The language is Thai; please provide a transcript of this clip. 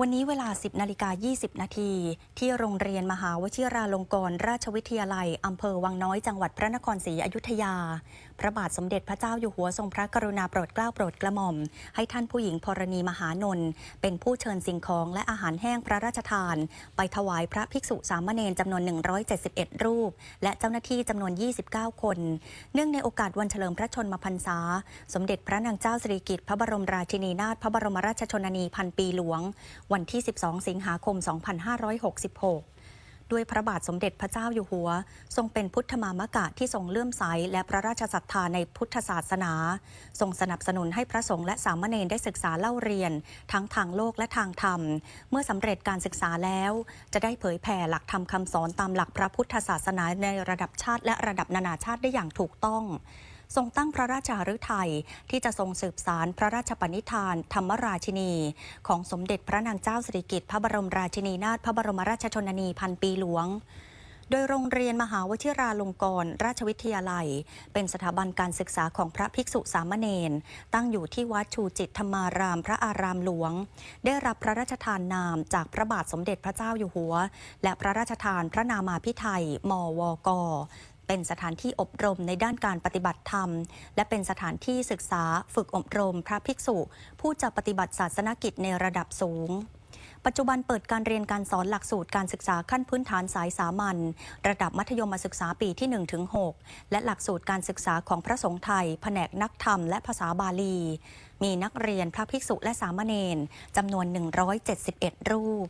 วันนี้เวลา 10นาฬิกา20 นาที ที่โรงเรียนมหาวชิราลงกรณราชวิทยาลัย อำเภอวังน้อยจังหวัดพระนครศรีอยุธยา พระบาทสมเด็จพระเจ้าอยู่หัวทรงพระกรุณาโปรดเกล้าโปรดกระหม่อม ให้ท่านผู้หญิงพรณีมหานนท์เป็นผู้เชิญสิ่งของและอาหารแห้งพระราชทาน ไปถวายพระภิกษุสามเณรจำนวน 171 รูป และเจ้าหน้าที่จำนวน 29 คน เนื่องในโอกาสวันเฉลิมพระชนมพรรษา สมเด็จพระนางเจ้าสิริกิติ์พระบรมราชินีนาถพระบรมราชชนนีพันปีหลวงวันที่ 12 สิงหาคม 2566ด้วยพระบาทสมเด็จพระเจ้าอยู่หัว ทรงเป็นพุทธมามกะที่ทรงเลื่อมใสและพระราชศรัทธาในพุทธศาสนา ทรงสนับสนุนให้พระสงฆ์และสามเณรได้ศึกษาเล่าเรียน ทั้งทางโลกและทางธรรม เมื่อสำเร็จการศึกษาแล้ว จะได้เผยแผ่หลักธรรมคำสอนตามหลักพระพุทธศาสนาในระดับชาติและระดับนานาชาติได้อย่างถูกต้อง ทรงตั้งพระราชาฤทัยที่จะทรงสืบสารพระราชปณิธาน ธรรมราชินี ของสมเด็จพระนางเจ้าสิริกิติ์พระบรมราชินีนาถพระบรมราชชนนีพันปีหลวงโดยโรงเรียนมหาวชิราลงกรณราชวิทยาลัย เป็นสถาบันการศึกษาของพระภิกษุสามเณรตั้งอยู่ที่วัดชูจิตธรรมารามพระอารามหลวง ได้รับพระราชทานนามจากพระบาทสมเด็จพระเจ้าอยู่หัว และพระราชทานพระนามาพิไทยมวก เป็นสถานที่อบรมในด้านการปฏิบัติธรรม และเป็นสถานที่ศึกษาฝึกอบรมพระภิกษุ ผู้จะปฏิบัติศาสนกิจในระดับสูง ปัจจุบันเปิดการเรียนการสอนหลักสูตรการศึกษาขั้นพื้นฐานสายสามัญระดับมัธยมศึกษาปีที่ 1-6 และหลักสูตรการศึกษาของพระสงฆ์ไทย แผนกนักธรรมและภาษาบาลี มีนักเรียนพระภิกษุและสามเณรจำนวน 171 รูป